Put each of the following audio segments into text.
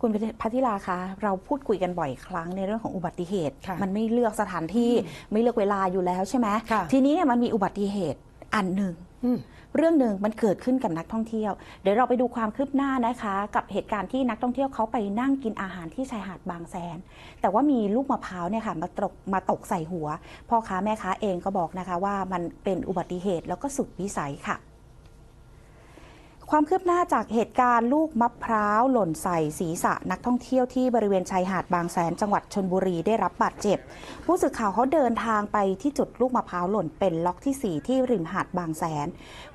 คุณพัทิลาคะเราพูดคุยกันบ่อยครั้งในเรื่องของอุบัติเหตุค่ะมันไม่เลือกสถานที่ไม่เลือกเวลาอยู่แล้วใช่ไหมค่ะทีนี้เนี่ยมันมีอุบัติเหตุอันหนึ่งอืมเรื่องหนึ่งมันเกิดขึ้นกับนักท่องเที่ยว เดี๋ยวเราไปดูความคืบหน้านะคะ กับเหตุการณ์ที่นักท่องเที่ยวเขาไปนั่งกินอาหารที่ชายหาดบางแสน แต่ว่ามีลูกมะพร้าวเนี่ยค่ะมาตกมาตกใส่หัว พ่อค้าแม่ค้าเองก็บอกนะคะว่ามันเป็นอุบัติเหตุแล้วก็สุดวิสัยค่ะ ความคืบหน้าจากเหตุการณ์ลูกมะพร้าวหล่นใส่ศีรษะนักท่องเที่ยวที่บริเวณชายหาดบางแสนจังหวัดชนบุรีได้รับบาดเจ็บ ผู้สื่อข่าวเขาเดินทางไปที่จุดลูกมะพร้าวหล่นเป็นล็อกที่ 4 ที่ริมหาดบางแสน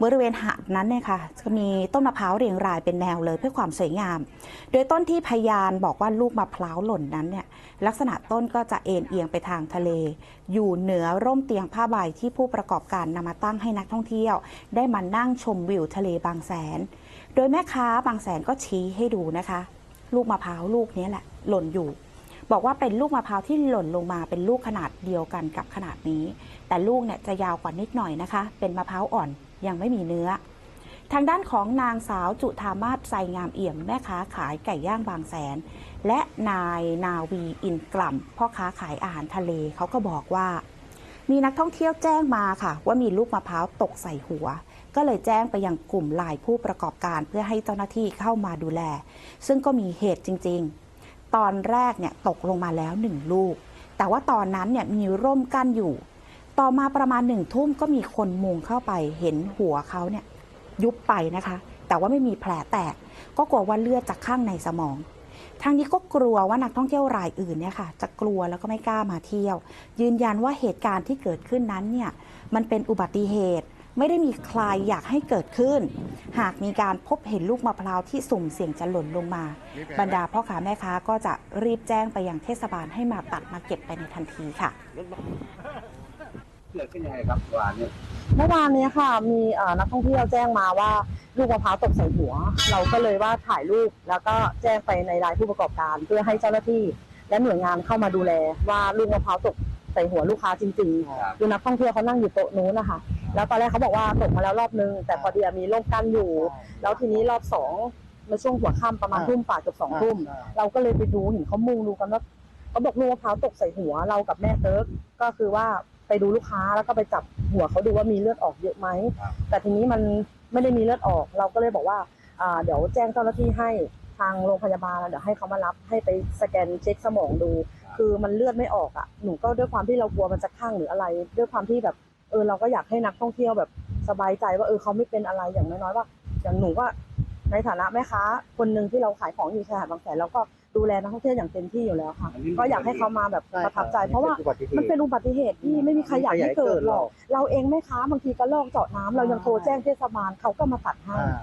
บริเวณหาดนั้นเนี่ยค่ะจะมีต้นมะพร้าวเรียงรายเป็นแนวเลยเพื่อความสวยงาม โดยต้นที่พยานบอกว่าลูกมะพร้าวหล่นนั้นเนี่ยลักษณะต้นก็จะเอ็นเอียงไปทางทะเล อยู่เหนือร่มเตียงผ้าใบที่ผู้ประกอบการนำมาตั้งให้นักท่องเที่ยว ได้มานั่งชมวิวทะเลบางแสนโดยแม่ค้าบางแสนก็ชี้ให้ดูนะคะ ลูกมะพร้าวลูกนี้แหละ หล่นอยู่ บอกว่าเป็นลูกมะพร้าวที่หล่นลงมาเป็นลูกขนาดเดียวกันกับขนาดนี้ แต่ลูกเนี่ยจะยาวกว่านิดหน่อยนะคะ เป็นมะพร้าวอ่อนยังไม่มีเนื้อ ทางด้านของนางสาวจุธามาศไซงามเอี่ยมแม่ค้าขายไก่ย่างบางแสน และนายนาวีอินกล่ำพ่อค้าขายอาหารทะเลเขาก็บอกว่า มีนักท่องเที่ยวแจ้งมาค่ะ ว่ามีลูกมะพร้าวตกใส่หัว ก็เลยแจ้งไปยังกลุ่มลายผู้ประกอบการเพื่อให้เจ้าหน้าที่เข้ามาดูแล ซึ่งก็มีเหตุจริง ๆ ตอนแรกเนี่ยตกลงมาแล้วหนึ่งลูก แต่ว่าตอนนั้นเนี่ยมีร่มกั้นอยู่ ต่อมาประมาณหนึ่งทุ่มก็มีคนมุงเข้าไปเห็นหัวเขาเนี่ยยุบไปนะคะ แต่ว่าไม่มีแผลแตก ก็กลัวว่าเลือดจะข้างในสมอง ทางนี้ก็กลัวว่านักท่องเที่ยวรายอื่นเนี่ยค่ะจะกลัวแล้วก็ไม่กล้ามาเที่ยว ยืนยันว่าเหตุการณ์ที่เกิดขึ้นนั้นเนี่ยมันเป็นอุบัติเหตุไม่ได้มีใครอยากให้เกิดขึ้น หากมีการพบเห็นลูกมะพร้าวที่สุ่มเสี่ยงจะหล่นลงมา บรรดาพ่อค้าแม่ค้าก็จะรีบแจ้งไปยังเทศบาลให้มาตัดมาเก็บไปในทันทีค่ะเกิดขึ้นยังไงครับวานเนี่ยเมื่อวานเนี้ยค่ะ มีเอ่อนักท่องเที่ยวแจ้งมาว่า ลูกมะพร้าวตกใส่หัว เราก็เลยว่าถ่ายรูปแล้วก็แจ้งไปในรายผู้ประกอบการ เพื่อให้เจ้าหน้าที่ และหน่วยงานเข้ามาดูแล ว่าลูกมะพร้าวตกใส่หัวลูกค้าจริงครับๆคือนักท่องเที่ยวเขานั่งอยู่โต๊ะนู้นนะคะ แล้วตอนแรกเขาบอกว่าตกมาแล้วรอบนึง แต่พอดีมีร่มกั้นอยู่ แล้วทีนี้รอบสองในช่วงหัวค่ำประมาณทุ่มป่าเกือบสองทุ่มเราก็เลยไปดูเห็นเขามุงดูกันว่าเขาบอกลูกมะพร้าวตกใส่หัวเรากับแม่เติร์กก็คือว่า ไปดูลูกค้าแล้วก็ไปจับหัวเขาดูว่ามีเลือดออกเยอะไหม ครับแต่ทีนี้มันไม่ได้มีเลือดออก เราก็เลยบอกว่าอ่าเดี๋ยวแจ้งเจ้าหน้าที่ให้ทางโรงพยาบาลเดี๋ยวให้เขามารับให้ไปสแกนเช็คสมองดูคือมันเลือดไม่ออกอะหนูก็ด้วยความที่เรากลัวมันจะข้างหรืออะไร ด้วยความที่แบบเออเราก็อยากให้นักท่องเที่ยวแบบสบายใจว่าเออเขาไม่เป็นอะไรอย่างน้อยๆว่าอย่างหนูว่า ในฐานะแม่ค้าคนหนึ่งที่เราขายของอยู่ชายหาดบางแสนเราก็ดูแลนักท่องเที่ยวอย่างเต็มที่อยู่แล้วค่ะอันนี้ก็อยากให้เขามาแบบประทับใจ เพราะว่าอุบัติเหมันตุเป็นอุบัติเหตุที่ไม่มีใครอยากให้เกิดหรอกเราเองแม่ค้าบางทีก็ลอกเจาะน้ำเรายังโทรแจ้งเทศบาลเขาก็มาตัดให้อ่า